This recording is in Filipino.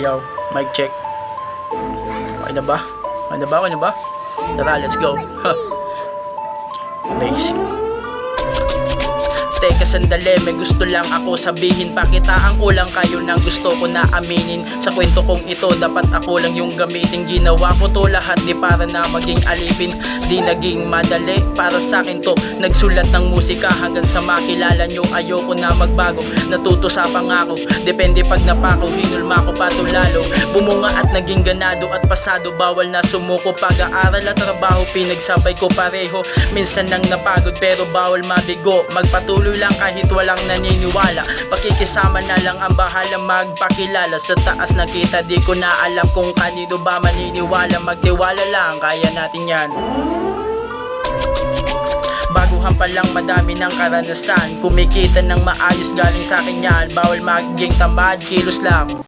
Yo, mic check. Okay na ba? Okay na ba? Okay na ba? Tara, let's go. Ha. Teka sandali, may gusto lang ako sabihin. Pakitaan ko lang kayo ng gusto ko na aminin. Sa kwento kong ito, dapat ako lang yung gamitin. Ginawa ko to lahat di para na maging alipin. Di naging madali, para sa akin to Nagsulat ng musika hanggang sa makilala nyo. Ayoko na magbago, natuto sa pangako. Depende pag napako, hinulma ko pa to lalo. Bumunga at naging ganado at pasado. Bawal na sumuko, pag-aaral at trabaho Pinagsabay ko pareho, minsan nang napagod Pero bawal mabigo, magpatuloy lang kahit walang naniniwala. Pakikisama na lang ang bahala magpakilala. Sa taas nakita di ko na alam kung kanino ba maniniwala. Magtiwala lang, kaya natin yan. Baguhan pa lang madami ng karanasan. Kumikita ng maayos galing sa akin yan. Bawal magiging tamad, kilos lang